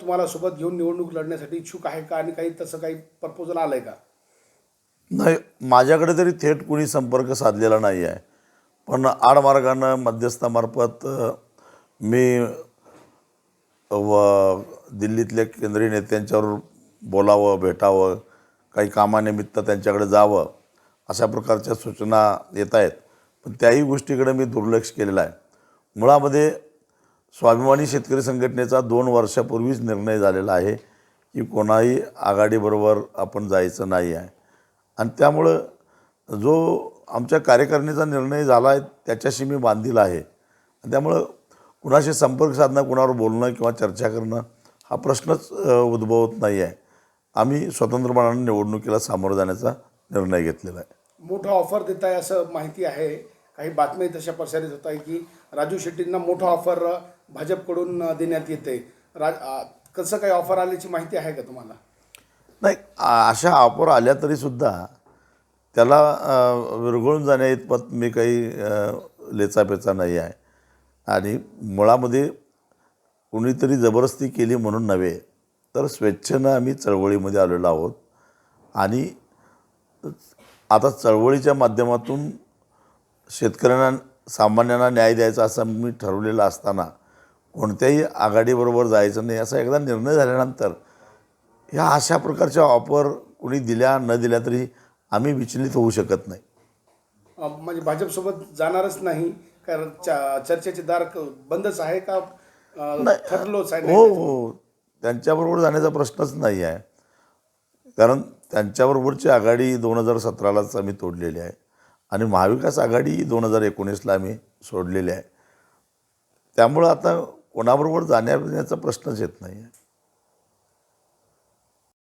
तुम्हाला सोबत घेऊन निवडणूक लढण्यासाठी इच्छुक आहे का आणि काही तसं काही प्रपोजल आलं आहे का? नाही माझ्याकडे तरी थेट कुणी संपर्क साधलेला नाही आहे. पण आडमार्गानं मध्यस्थामार्फत मी व दिल्लीतल्या केंद्रीय नेत्यांच्यावर बोलावं भेटावं काही कामानिमित्त त्यांच्याकडे जावं अशा प्रकारच्या सूचना येत आहेत. पण त्याही गोष्टीकडे मी दुर्लक्ष केलेलं आहे. मुळामध्ये स्वाभिमानी शेतकरी संघटनेचा दोन वर्षापूर्वीच निर्णय झालेला आहे की कोणाही आघाडीबरोबर आपण जायचं नाही आहे. आणि त्यामुळं जो आमच्या कार्यकारिणीचा निर्णय झाला आहे त्याच्याशी मी बांधील आहे. त्यामुळं कुणाशी संपर्क साधणं कुणावर बोलणं किंवा चर्चा करणं हा प्रश्नच उद्भवत नाही आहे. आम्ही स्वतंत्रपणाने निवडणुकीला सामोरं जाण्याचा निर्णय घेतलेला आहे. मोठा ऑफर देत आहे असं माहिती आहे. काही बातमी तशा प्रसारित होत आहे की राजू शेट्टींना मोठा ऑफर भाजपकडून देण्यात येते. राज कसं काही ऑफर आल्याची माहिती आहे का तुम्हाला? नाही अशा ऑफर आल्या तरीसुद्धा त्याला विरघळून जाण्या इतपत मी काही लेचापेचा नाही आहे. आणि मुळामध्ये कुणीतरी जबरदस्ती केली म्हणून नव्हे तर स्वेच्छेनं आम्ही चळवळीमध्ये आलेलो आहोत. आणि आता चळवळीच्या माध्यमातून शेतकऱ्यांना सामान्यांना न्याय द्यायचा असं मी ठरवलेलं असताना कोणत्याही आघाडीबरोबर जायचं नाही असा एकदा निर्णय झाल्यानंतर ह्या अशा प्रकारच्या ऑफर कुणी दिल्या न दिल्या तरी आम्ही विचलित होऊ शकत नाही. म्हणजे भाजपसोबत जाणारच नाही कारण चर्चेचे दार बंदच आहे का? ठरलोच आहे हो हो. त्यांच्याबरोबर जाण्याचा प्रश्नच नाही आहे. कारण त्यांच्याबरोबरची आघाडी दोन हजार सतरालाच आम्ही तोडलेली आहे. आणि महाविकास आघाडी दोन हजार एकोणीसला आम्ही सोडलेली आहे. त्यामुळं आता कोणाबरोबर जाण्याबिण्याचा प्रश्नच येत नाही आहे